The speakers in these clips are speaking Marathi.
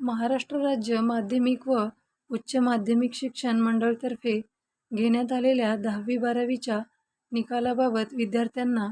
महाराष्ट्र राज्य माध्यमिक व उच्च माध्यमिक शिक्षण मंडळतर्फे घेण्यात आलेल्या दहावी बारावीच्या निकालाबाबत विद्यार्थ्यांना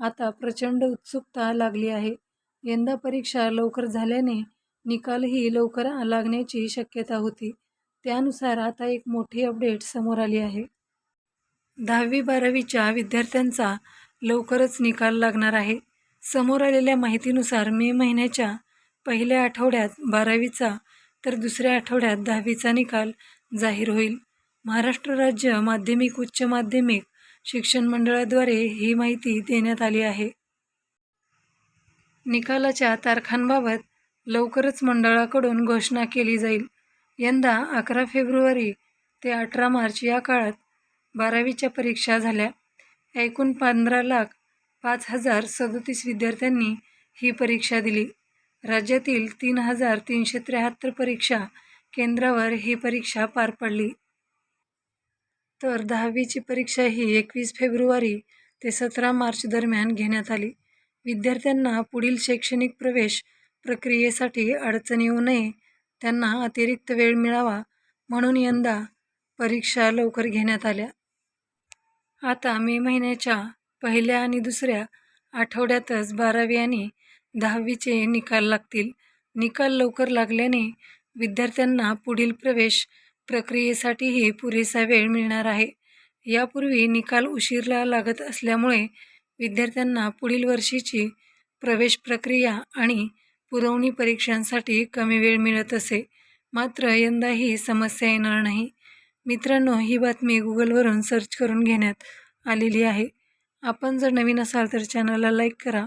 आता प्रचंड उत्सुकता लागली आहे. यंदा परीक्षा लवकर झाल्याने निकालही लवकर लागण्याची शक्यता होती. त्यानुसार आता एक मोठी अपडेट समोर आली आहे. दहावी बारावीच्या विद्यार्थ्यांचा लवकरच निकाल लागणार आहे. समोर आलेल्या माहितीनुसार मे महिन्याच्या पहिल्या आठवड्यात बारावीचा तर दुसऱ्या आठवड्यात दहावीचा निकाल जाहीर होईल. महाराष्ट्र राज्य माध्यमिक उच्च माध्यमिक शिक्षण मंडळाद्वारे ही माहिती देण्यात आली आहे. निकालाच्या तारखांबाबत लवकरच मंडळाकडून घोषणा केली जाईल. यंदा अकरा फेब्रुवारी ते अठरा मार्च या काळात बारावीच्या परीक्षा झाल्या. एकूण पंधरा लाख पाच हजार सदोतीस विद्यार्थ्यांनी ही परीक्षा दिली. राज्यातील तीन हजार तीनशे त्र्याहत्तर परीक्षा केंद्रावर ही परीक्षा पार पडली. तर दहावीची परीक्षा ही एकवीस फेब्रुवारी ते सतरा मार्च दरम्यान घेण्यात आली. विद्यार्थ्यांना पुढील शैक्षणिक प्रवेश प्रक्रियेसाठी अडचण येऊ नये, त्यांना अतिरिक्त वेळ मिळावा म्हणून यंदा परीक्षा लवकर घेण्यात आल्या. आता मे महिन्याच्या पहिल्या आणि दुसऱ्या आठवड्यातच बारावी आणि दहावीचे निकाल लागतील. निकाल लवकर लागल्याने विद्यार्थ्यांना पुढील प्रवेश प्रक्रियेसाठीही पुरेसा वेळ मिळणार आहे. यापूर्वी निकाल उशीरला लागत असल्यामुळे विद्यार्थ्यांना पुढील वर्षीची प्रवेश प्रक्रिया आणि पुरवणी परीक्षांसाठी कमी वेळ मिळत असे. मात्र यंदा ही समस्या येणार नाही. मित्रांनो, ही बातमी गुगलवरून सर्च करून घेण्यात आलेली आहे. आपण जर नवीन असाल तर चॅनलला लाईक करा,